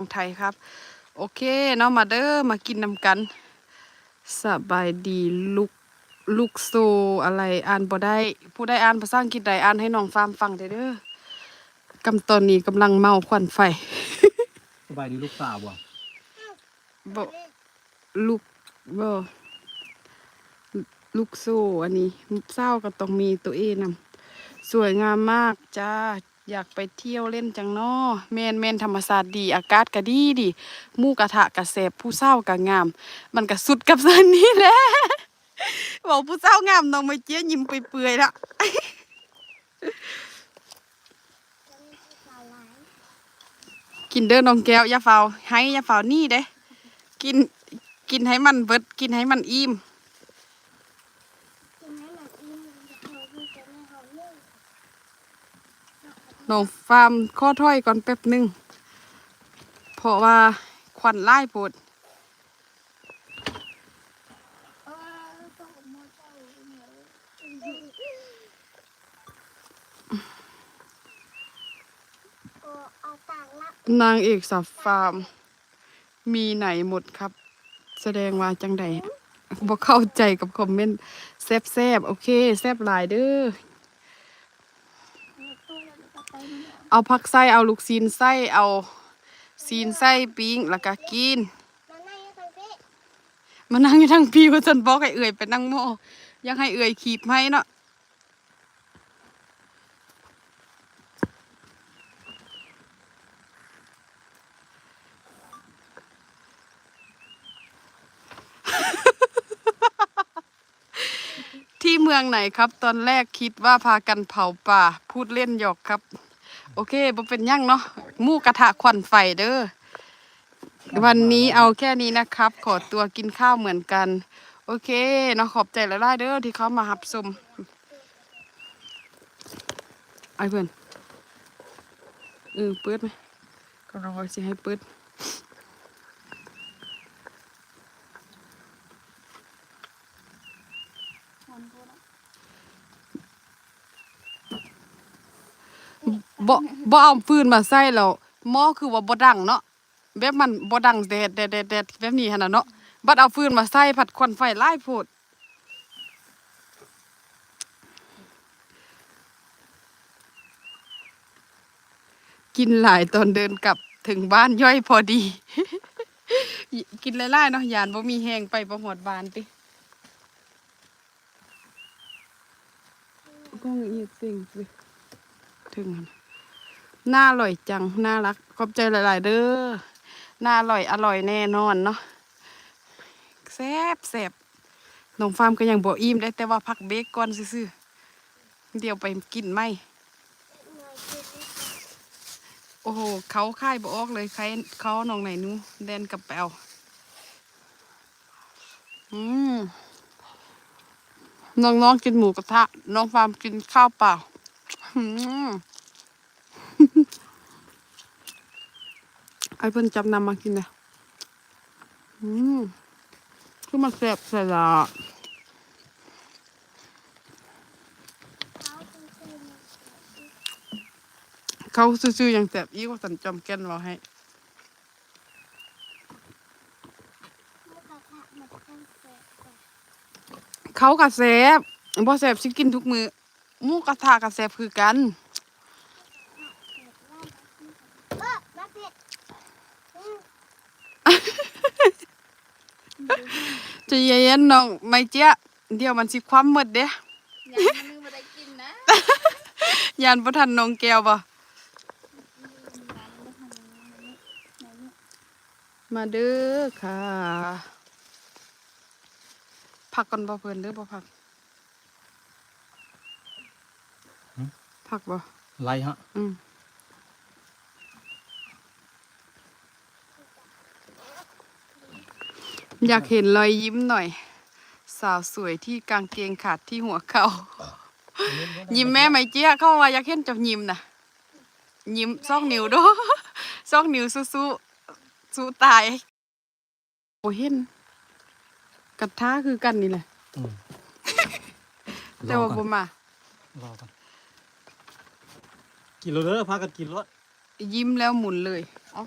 ของไทยครับ โอเคเนาะมาเด้อมากินนำกันสบายดีลูกลูกโซอะไรอ่านบ่ได้ ผู้ได้อ่านภาษาอังกฤษใดอ่านให้น้องฟาร์มฟังได้เด้อกำตอนนี้กำลังเมาควันไฟสบายดีลูกสาวบ่บ่ลูกบ่ลูกโซอันนี้เศร้าก็ต้องมีตัวเอนำสวยงามมากจ้า อยากไปเที่ยวเล่นจังเนาะแมนแมนธรรมศาสตร์ดี อากาศก็ดีดีมู่กระทะกระแสบผู้เศร้าก็งาม มันก็สุดกับเส้นนี้แหละบอกผู้เศร้างามน้องไม่เจี๊ยยิ้มเปื่อยๆละกินเด้อน้องแก้วอย่าเฝ้าให้อย่าเฝ้านี่เด้ กินกินให้มันเบิดกินให้มันอิ่ม น้องฟาร์มข้อถ้อยก่อนแป๊บหนึ่งเพราะว่าควันไล่โพดนางเอกสับฟาร์ม มีไหนหมดครับ แสดงว่าจังใดบ่เข้าใจกับคอมเมนต์แซบแซบๆโอเค แซบหลายเด้อ เอาผักไส้เอาลูกซีนไส้เอาซีนไส้ปิ้งแล้วก็กินมานั่งอยู่ทั้งพี่ว่าจนบอกให้เอื่อยไปนั่งโมยังให้เอื่อยขีบให้เนาะ มืองไหนครับ ตอนแรกคิดว่าพากันเผาป่า พูดเล่นหยอกครับ โอเคบ่เป็นยั่งเนาะหมู่กระทะควันไฟเด้อวันนี้เอาแค่นี้นะครับ ขอตัวกินข้าวเหมือนกัน โอเคเนาะขอบใจหลายๆเด้อที่เขามาหับชมไอ้เพื่อนเออเปิดไหมก็รอสิให้เปิด บ่บ่เอาฟืนมาใส่แล้วหม้อคือว่าบ่ดังเนาะแบบมันบ่ดังแดดแดดแดดแบบนี้หั่นน่ะเนาะบัดเอาฟืนมาใส่ผัดควันไฟหลายโพดกินหลายตอนเดินกลับถึงบ้านย่อยพอดี กินหลายๆเนาะยานบ่มีแฮงไปบ่หอดบานติ ก็อีกสิ่งสิถึงหั่นน่าอร่อยจัง น่ารัก ขอบใจหลาย ๆ เด้อน่าอร่อยอร่อยแน่นอนเนาะแซ่บแซ่บน้องฟาร์มก็ยังบ่อิ่มได้แต่ว่าพักเบรกก่อนซื่อๆเดี๋ยวไปกินไหมโอ้โห เขาค่ายบ่ออกเลยใครเขาน้องไหนนู้แดนกับแปวอืม น้องๆกินหมูกระทะ น้องฟาร์มกินข้าวเปล่าอืมไอ้เพิ่นจับนำมากินเลยอืมคือมันแซ่บใส่ละเขาซื่อๆอย่างแซ่บอีกว่าสันจอมแก่นเราให้ เขากะแซ่บบ่แซ่บสิกินทุกมือหมูกระทะกะแซ่บคือกันใจะเย็นๆน้องไม่เจ๊ยะเดี๋ยวมันสิความหมดเด้ยังมือมาได้กินนะยานบ่ทันน้องแก้วบ่มาเด้อค่ะ พักก่อนบ่เพิ่นเด้อบ่พักพักบ่ไรฮะ อืมอยากเห็นรอยยิ้มหน่อย สาวสวยที่กางเกงขาดที่หัวเข่ายิ้มแม่ไหมเจี๊ยเข้าว่าอยากเห็นเจับยิ้มนะยิ้มซอกนิ้วเด้วยซอกนิ้วสู้สู้สู้ตายโอ้เห็น กระท้าคือกันนี่แหละ อืมแต่ว่ารอบ่ก่อนมารอก่อนกินรถเด้อพากันกินรถยิ้มแล้วหมุนเลย เอา